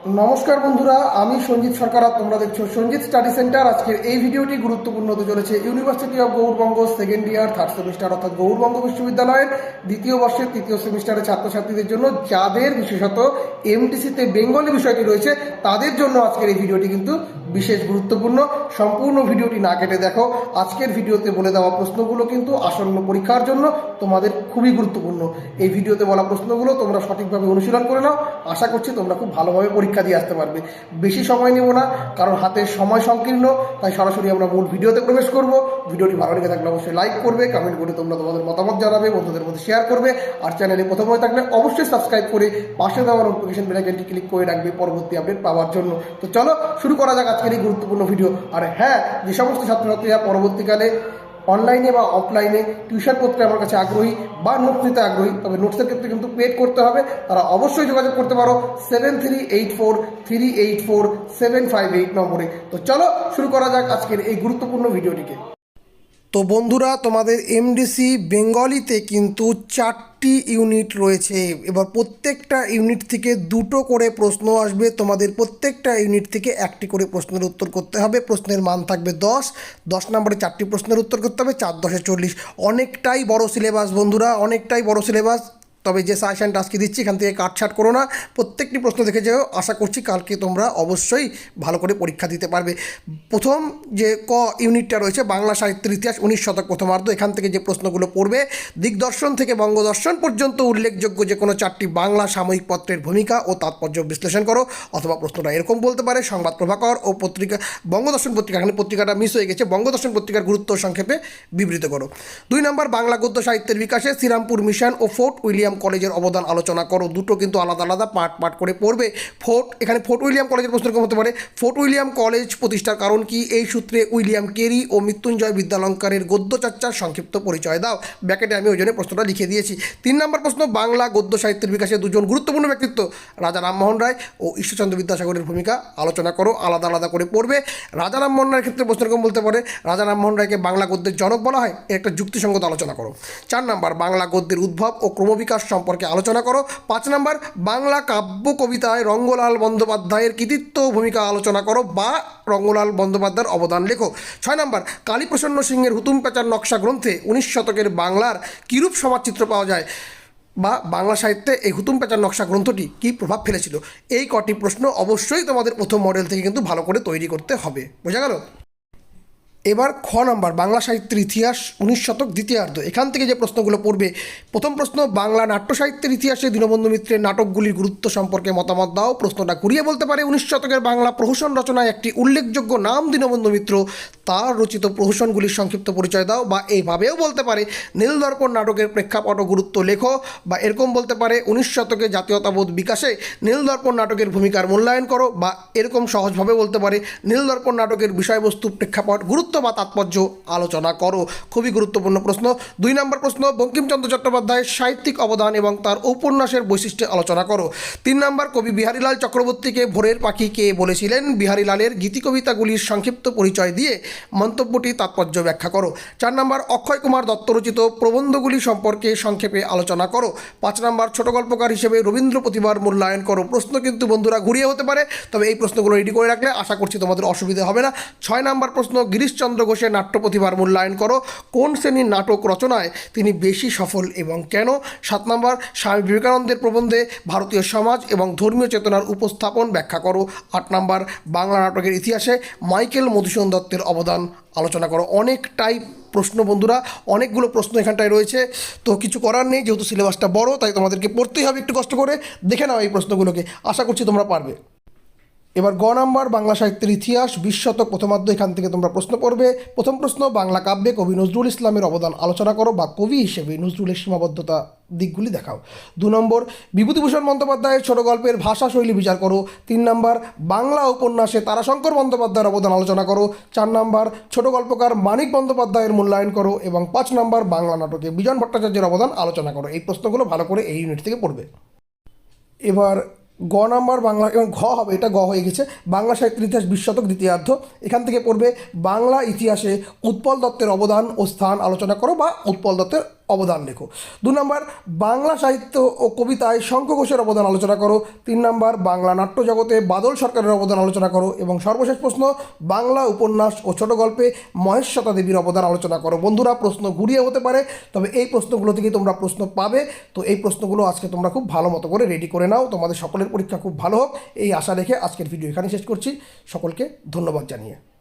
নমস্কার বন্ধুরা, আমি সঞ্জিত সরকার আর তোমরা দেখছ সঞ্জিত স্টাডি সেন্টার। আজকের এই ভিডিওটি গুরুত্বপূর্ণ হতে চলেছে university of Gour Banga second year third semester অর্থাৎ গৌরবঙ্গ বিশ্ববিদ্যালয়ের দ্বিতীয় বর্ষের তৃতীয় সেমিস্টারের ছাত্রছাত্রীদের জন্য যাদের বিশেষত এমটিসিতে বেঙ্গলি বিষয়টি রয়েছে, তাদের জন্য আজকের এই ভিডিওটি কিন্তু বিশেষ গুরুত্বপূর্ণ। সম্পূর্ণ ভিডিওটি না কেটে দেখো। আজকের ভিডিওতে বলে দেওয়া প্রশ্নগুলো কিন্তু আসন্ন পরীক্ষার জন্য তোমাদের খুবই গুরুত্বপূর্ণ। এই ভিডিওতে বলা প্রশ্নগুলো তোমরা সঠিকভাবে অনুশীলন করে নাও। আশা করছি তোমরা খুব ভালোভাবে পরীক্ষা দিয়ে আসতে পারবে। বেশি সময় নেব না, কারণ হাতের সময় সংকীর্ণ, তাই সরাসরি আমরা মূল ভিডিওতে প্রবেশ করব। ভিডিওটি ভালো লেগে থাকলে অবশ্যই লাইক করবে কমেন্ট করে তোমরা তোমাদের মতামত জানাবে, বন্ধুদের মধ্যে শেয়ার করবে, আর চ্যানেলে প্রথম হয়ে থাকলে অবশ্যই সাবস্ক্রাইব করে পাশে দেওয়া নোটিফিকেশন বেলাইকনটি ক্লিক করে রাখবে পরবর্তী আপডেট পাওয়ার জন্য। তো চলো শুরু করা যাক আজকের এই গুরুত্বপূর্ণ ভিডিও আর হ্যাঁ যে সমস্ত ছাত্রছাত্রীরা পরবর্তীকালে অনলাইনে বা অফলাইনে টিউশন করতে আমার কাছে আগ্রহী বা নোটস নিতে আগ্রহী, তবে নোটসের ক্ষেত্রে কিন্তু পেড করতে হবে। তারা অবশ্যই যোগাযোগ করতে পারো seven three eight four three eight four seven five eight নম্বরে। তো চলো শুরু করা যাক আজকের এই গুরুত্বপূর্ণ ভিডিওটিকে তো বন্ধুরা, তোমাদের এমডিসি বেঙ্গলিতে কিন্তু চারটি ইউনিট রয়েছে। এবার প্রত্যেকটা ইউনিট থেকে দুটো করে প্রশ্ন আসবে। তোমাদের প্রত্যেকটা ইউনিট থেকে একটি করে প্রশ্নের উত্তর করতে হবে। প্রশ্নের মান থাকবে দশ। দশ নম্বরে চারটি প্রশ্নের উত্তর করতে হবে, চার দশে চল্লিশ। অনেকটাই বড় সিলেবাস বন্ধুরা, অনেকটাই বড় সিলেবাস তবে যে সাজেশনটা আজকে দিচ্ছি, এখান থেকে কাটছাট করো না। প্রত্যেকটি প্রশ্ন দেখে যেও, আশা করছি কালকে তোমরা অবশ্যই ভালো করে পরীক্ষা দিতে পারবে। প্রথম যে ক ইউনিটটা রয়েছে, বাংলা সাহিত্যের ইতিহাস, উনিশ শতক প্রথমার্ধ, এখান থেকে যে প্রশ্নগুলো পড়বে, দিগদর্শন থেকে বঙ্গদর্শন পর্যন্ত উল্লেখযোগ্য যে কোনো চারটি বাংলা সাময়িক পত্রের ভূমিকা ও তাৎপর্য বিশ্লেষণ করো, অথবা প্রশ্নটা এরকম বলতে পারে, সংবাদ প্রভাকর ও পত্রিকা, বঙ্গদর্শন পত্রিকা, এখানে পত্রিকাটা মিস হয়ে গেছে, বঙ্গদর্শন পত্রিকার গুরুত্ব সংক্ষেপে বিবৃত করো। দুই নম্বর, বাংলা গদ্য সাহিত্যের বিকাশে শ্রীরামপুর মিশন ও ফোর্ট উইলিয়াম কলেজের অবদান আলোচনা করো। দুটো কিন্তু আলাদা আলাদা পার্ট পার্ট করে পড়বে। ফোর্ট, এখানে ফোর্ট উইলিয়াম কলেজের প্রশ্ন হতে পারে? ফোর্ট উইলিয়াম কলেজ প্রতিষ্ঠার কারণ কি? এই সূত্রে উইলিয়াম কেরি ও মৃত্যুঞ্জয় বিদ্যালঙ্কারের গদ্য চর্চার সংক্ষিপ্ত পরিচয় দাও। ব্যাকেটে আমি ওই জন্য প্রশ্নটা লিখে দিয়েছি। তিন নম্বর প্রশ্ন, বাংলা গদ্য সাহিত্যের বিকাশে দুজন গুরুত্বপূর্ণ ব্যক্তিত্ব, রাজা রামমোহন রায় ও ঈশ্বরচন্দ্র বিদ্যাসাগরের ভূমিকা আলোচনা করো, আলাদা আলাদা করে পড়বে। রাজা রামমোহন রায়ের ক্ষেত্রে প্রশ্ন এরকম বলতে পারে? রাজা রামমোহন রায়কে বাংলা গদ্যের জনক বলা হয়। একটা যুক্তিসঙ্গত আলোচনা করো। চার নম্বর, বাংলা গদ্যের উদ্ভব ও ক্রমবিকাশ সম্পর্কে আলোচনা করো। পাঁচ নম্বর, বাংলা কাব্য কবিতায় রঙ্গলাল বন্দ্যোপাধ্যায়ের কৃতিত্ব ভূমিকা আলোচনা করো বা রঙ্গলাল বন্দ্যোপাধ্যায়ের অবদান লেখো। ছয় নম্বর, কালীপ্রসন্ন সিংহের হুতুম পেঁচার নকশা গ্রন্থে উনিশ শতকের বাংলার কিরূপ সমাজচিত্র পাওয়া যায়? বা বাংলা সাহিত্যে এই হুতুম পেঁচার নকশা গ্রন্থটি কী প্রভাব ফেলেছিল? এই কটি প্রশ্ন অবশ্যই তোমাদের প্রথম মডেল থেকে কিন্তু ভালো করে তৈরি করতে হবে। বোঝা গেল? এবার খ নাম্বার, বাংলা সাহিত্যের ইতিহাস উনিশ শতক দ্বিতীয়ার্ধ। এখান থেকে যে প্রশ্নগুলো পড়বে, প্রথম প্রশ্ন, বাংলা নাট্য সাহিত্যের ইতিহাসে দীনবন্ধু মিত্রের নাটকগুলির গুরুত্ব সম্পর্কে মতামত দাও। প্রশ্নটা ঘুরিয়ে বলতে পারে, উনিশ শতকের বাংলা প্রহসন রচনায় একটি উল্লেখযোগ্য নাম দীনবন্ধু মিত্র, তার রচিত প্রহসনগুলির সংক্ষিপ্ত পরিচয় দাও বা এইভাবেও বলতে পারে, নীলদর্পণ নাটকের প্রেক্ষাপট গুরুত্ব লেখো বা এরকম বলতে পারে, উনিশ শতকে জাতীয়তাবোধ বিকাশে নীলদর্পণ নাটকের ভূমিকার মূল্যায়ন করো বা এরকম সহজভাবে বলতে পারে, নীলদর্পণ নাটকের বিষয়বস্তু প্রেক্ষাপট গুরুত্ব বা তাৎপর্য আলোচনা করো। খুবই গুরুত্বপূর্ণ প্রশ্ন। দুই নম্বর প্রশ্ন, বঙ্কিমচন্দ্র চট্টোপাধ্যায়ের সাহিত্যিক অবদান এবং তার উপন্যাসের বৈশিষ্ট্যে আলোচনা করো। তিন নম্বর, কবি বিহারীলাল চক্রবর্তীকে ভোরের পাখি কে বলেছিলেন? বিহারীলালের গীতি কবিতাগুলির সংক্ষিপ্ত পরিচয় দিয়ে মন্তব্যটি তাৎপর্য ব্যাখ্যা করো। চার নম্বর, অক্ষয় কুমার দত্ত রচিত প্রবন্ধগুলি সম্পর্কে সংক্ষেপে আলোচনা করো। পাঁচ নম্বর, ছোট গল্পকার হিসেবে রবীন্দ্র প্রতিভার মূল্যায়ন করো। প্রশ্ন কিন্তু বন্ধুরা ঘুরিয়ে হতে পারে, তবে এই প্রশ্নগুলো রেডি করে রাখলে আশা করছি তোমাদের অসুবিধা হবে না। ছয় নম্বর প্রশ্ন গিরিশচন্দ্র ঘোষের নাট্য প্রতিভার মূল্যায়ন করো। কোন শ্রেণির নাটক রচনায় তিনি বেশি সফল এবং কেন? সাত নম্বর, স্বামী বিবেকানন্দের প্রবন্ধে ভারতীয় সমাজ এবং ধর্মীয় চেতনার উপস্থাপন ব্যাখ্যা করো। আট নম্বর, বাংলা নাটকের ইতিহাসে মাইকেল মধুসূদন দত্তের অবদান আলোচনা করো। অনেকটাই প্রশ্ন বন্ধুরা, অনেকগুলো প্রশ্ন এখানটায় রয়েছে। তো কিছু করার নেই, যেহেতু সিলেবাসটা বড়, তাই তোমাদেরকে পড়তেই হবে একটু কষ্ট করে। দেখে নাও এই প্রশ্নগুলোকে। আশা করছি তোমরা পারবে। এবার গ নাম্বার বাংলা সাহিত্যের ইতিহাস বিশ শতক প্রথমার্ধ, এখান থেকে তোমরা প্রশ্ন করবে। প্রথম প্রশ্ন, বাংলা কাব্যে কবি নজরুল ইসলামের অবদান আলোচনা করো বা কবি হিসেবে নজরুলের সীমাবদ্ধতা দিকগুলি দেখাও। দু নম্বর, বিভূতিভূষণ বন্দ্যোপাধ্যায়ের ছোট গল্পের ভাষা শৈলী বিচার করো। তিন নম্বর, বাংলা উপন্যাসে তারাশঙ্কর বন্দ্যোপাধ্যায়ের অবদান আলোচনা করো। চার নম্বর, ছোট গল্পকার মানিক বন্দ্যোপাধ্যায়ের মূল্যায়ন করো এবং পাঁচ নম্বর, বাংলা নাটকে বিজন ভট্টাচার্যের অবদান আলোচনা করো। এই প্রশ্নগুলো ভালো করে এই ইউনিট থেকে পড়বে। এবার গ নাম্বার বাংলা, এবং ঘ হবে, এটা গ হয়ে গেছে। বাংলা সাহিত্যের ইতিহাস বিশ শতক দ্বিতীয়ার্ধ। এখান থেকে পড়বে, বাংলা ইতিহাসে উৎপল দত্তের অবদান ও স্থান আলোচনা করো বা উৎপল দত্তের অবদান লেখো। দু নম্বর, বাংলা সাহিত্য ও কবিতায় শঙ্খ ঘোষের অবদান আলোচনা করো। তিন নম্বর, বাংলা নাট্য জগতে বাদল সরকারের অবদান আলোচনা করো। এবং সর্বশেষ প্রশ্ন, বাংলা উপন্যাস ও ছোট গল্পে মহেশ্বতা দেবীর অবদান আলোচনা করো। বন্ধুরা, প্রশ্ন ঘুরিয়ে হতে পারে, তবে এই প্রশ্নগুলো থেকে তোমরা প্রশ্ন পাবে। তো এই প্রশ্নগুলো আজকে তোমরা খুব ভালো মতো করে রেডি করে নাও। তোমাদের সকলের পরীক্ষা খুব ভালো হোক। এই আশা রেখে আজকের ভিডিও এখানে শেষ করছি। সকলকে ধন্যবাদ জানিয়ে।